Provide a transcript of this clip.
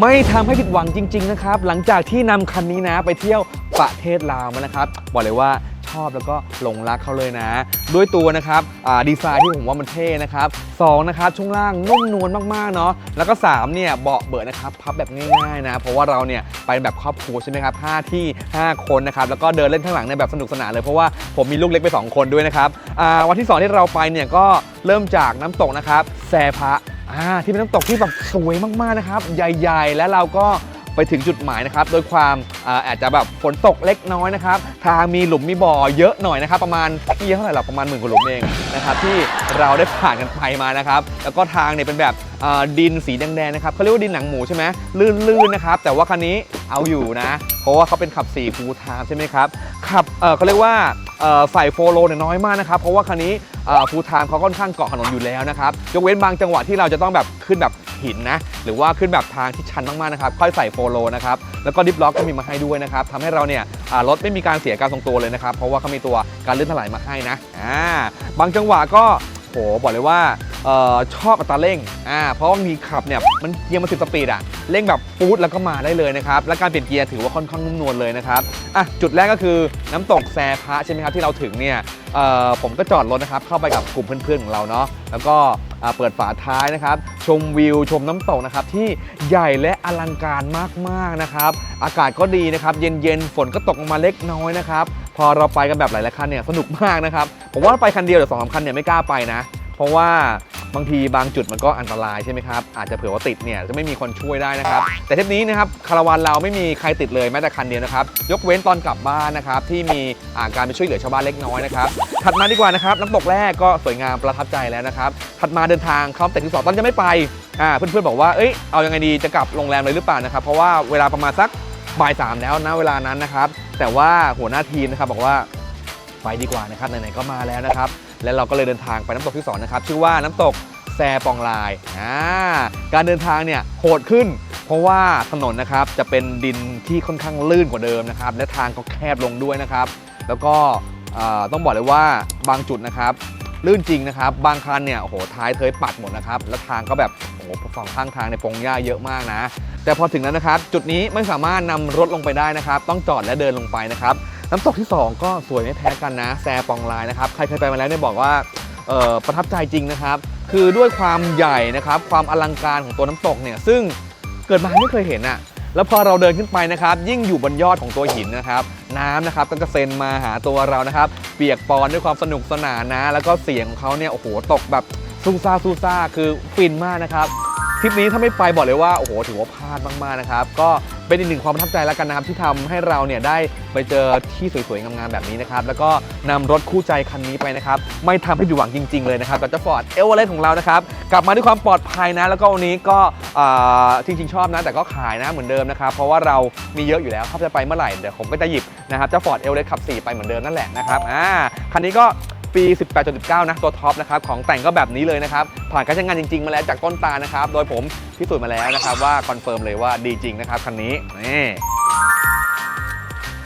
ไม่ทำให้ผิดหวังจริง ๆ นะครับ หลังจากที่นำคันนี้นะไปเที่ยวประเทศลาวมานะครับ บอกเลยว่าชอบแล้วก็หลงรักเขาเลยนะ ด้วยตัวนะครับดีไซน์ที่ผมว่ามันเท่นะครับสองนะครับช่วงล่างนุ่มนวลมากๆเนาะแล้วก็3เนี่ยเบาะเบิดนะครับพับแบบง่ายๆนะ เพราะว่าเราเนี่ยไปแบบครอบครัวใช่ไหมครับ5ที่ 5 คนนะครับแล้วก็เดินเล่นข้างหลังในแบบสนุกสนานเลยเพราะว่าผมมีลูกเล็กไป 2 คนด้วยนะครับวันที่สองที่เราไปเนี่ยก็เริ่มจากน้ำตกนะครับแซพระ อ่าที่เป็นน้ำตกที่แบบสวยมากๆนะครับ ใหญ่ ๆ และเราก็ ไปถึงจุดหมายนะครับโดยความอาอาจจะแบบฝนตกเล็กน้อยนะครับทางมีหลุมมีบ่อเยอะหน่อยนะครับ ประมาณที่เท่าไหร่หรอประมาณหมื่นกว่าหลุมเองนะครับที่เราได้ผ่านกันไปมานะครับ แล้วก็ทางเนี่ยเป็นแบบอ่าดินสีแดงๆนะครับเขาเรียกว่าดินหนังหมูใช่ไหมลื่นๆนะครับแต่ว่าคันนี้เอาอยู่นะ เพราะว่าเขาเป็นขับ4ฟูลไทม์ใช่ไหมครับขับเอ่อเขาเรียกว่าเอ่อใส่โฟโลเนี่ยน้อยมากนะครับเพราะว่าคันนี้ฟูลไทม์เขาค่อนข้างเกาะถนนอยู่แล้วนะครับยกเว้นบางจังหวะที่เราจะต้องแบบขึ้นแบบ หินนะ หรือว่าขึ้นแบบทางที่ชันมากๆนะครับ ค่อยใส่โฟโลนะครับ แล้วก็ดิฟล็อกก็มีมาให้ด้วยนะครับทำให้เราเนี่ยรถไม่มีการเสียการทรงตัวเลยนะครับ เพราะว่าเขามีตัวการลื่นถลายมาให้นะอ่าบางจังหวะก็โหบอกเลยว่าออชอบอัตราเร่งอ่าเพราะว่ามีขับเนี่ยมันเกียร์มาสิบสปีดอะเร่งแบบปูดแล้วก็มาได้เลยนะครับ และการเปลี่ยนเกียร์ถือว่าค่อนข้างนุ่มนวลเลยนะครับอะจุดแรกก็คือน้ำตกแซพระใช่ไหมครับที่เราถึงเนี่ยผมก็จอดรถนะครับเข้าไปกับกลุ่มเพื่อนๆของเราเนาะแล้วก็ เปิดฝาท้ายนะครับ ชมวิวชมน้ำตกนะครับที่ใหญ่และอลังการมากๆนะครับ อากาศก็ดีนะครับ เย็นๆฝนก็ตกลงมาเล็กน้อยนะครับ พอเราไปกันแบบหลายๆคันเนี่ยสนุกมากนะครับผมว่าไปคันเดียวหรือสองสามคันเนี่ยไม่กล้าไปนะ เพราะว่า บางทีบางจุดมันก็อันตรายใช่ไหมครับ อาจจะเผื่อว่าติดเนี่ยจะไม่มีคนช่วยได้นะครับ แต่เทปนี้นะครับคาราวานเราไม่มีใครติดเลยแม้แต่คันเดียวนะครับ ยกเว้นตอนกลับบ้านนะครับที่มีอาการไปช่วยเหลือชาวบ้านเล็กน้อยนะครับถัดมาดีกว่านะครับน้ำตกแรกก็สวยงามประทับใจแล้วนะครับถัดมาเดินทางเข้าแต่ที่สองตอนจะไม่ไปอ่าเพื่อนๆบอกว่าเอ้ยเอายังไงดีจะกลับโรงแรมเลยหรือเปล่านะครับเพราะว่าเวลาประมาณสักบ่ายสามแล้วนะเวลานั้นนะครับแต่ว่าหัวหน้าทีมนะครับบอกว่าไปดีกว่านะครับไหนๆก็มาแล้วนะครับ และเราก็เลยเดินทางไปน้ำตกที่สองนะครับชื่อว่าน้ำตกแซปองลายอ่าการเดินทางเนี่ยโหดขึ้น เพราะว่าถนนนะครับจะเป็นดินที่ค่อนข้างลื่นกว่าเดิมนะครับและทางก็แคบลงด้วยนะครับ แล้วก็ต้องบอกเลยว่าบางจุดนะครับลื่นจริงนะครับ บางคันเนี่ยโอ้โหท้ายเทยปัดหมดนะครับ แล้วทางก็แบบโอ้โหสองข้างทางในยพงหญ้าเยอะมากนะ แต่พอถึงแล้วนะครับ จุดนี้ไม่สามารถนำรถลงไปได้นะครับ ต้องจอดและเดินลงไปนะครับ น้ำตกที่ 2 ก็สวยไม่แพ้กันนะแซปองลายนะครับ ใครเคยไปมาแล้วเนี่ยบอกว่าประทับใจจริงนะครับ คือด้วยความใหญ่นะครับ ความอลังการของตัวน้ำตกเนี่ย ซึ่งเกิดมาไม่เคยเห็นอะแล้วพอเราเดินขึ้นไปนะครับ ยิ่งอยู่บนยอดของตัวหินนะครับ น้ำนะครับก็กระเซ็นมาหาตัวเรานะครับ เปียกปอนด้วยความสนุกสนานนะ แล้วก็เสียงของเขาเนี่ย โอ้โห ตกแบบซูซ่าซูซ่า คือฟินมากนะครับ ทริปนี้ถ้าไม่ไปบอกเลยว่า โอ้โห ถือว่าพลาดมากๆนะครับ ก็ เป็นอีกหนึ่งความประทับใจแล้วกันนะครับที่ทำให้เราเนี่ยได้ไปเจอที่สวยๆงามๆแบบนี้นะครับแล้วก็นำรถคู่ใจคันนี้ไปนะครับไม่ทำให้ผิดหวังจริง ๆ เลยนะครับกับเจ้าฟอร์ดเอเวอเรสต์ของเรานะครับกลับมาด้วยความปลอดภัยนะ แล้วก็วันนี้ก็อ่าจริง ๆ ชอบนะแต่ก็ขายนะเหมือนเดิมนะครับเพราะว่าเรามีเยอะอยู่แล้วถ้าจะไปเมื่อไหร่เดี๋ยวผมก็จะหยิบนะครับเจ้าฟอร์ดเอเวอเรสต์ขับ4ไปเหมือนเดิมนั่นแหละนะครับอ่าคันนี้ก็ ปี 18.19นะตัวท็อปนะครับของแต่งก็แบบนี้เลยนะครับ ผ่านการใช้งานจริง ๆ มาแล้วจากต้นตานะครับ โดยผมพิสูจน์มาแล้วนะครับว่าคอนเฟิร์มเลยว่าดีจริงนะครับคันนี้นี่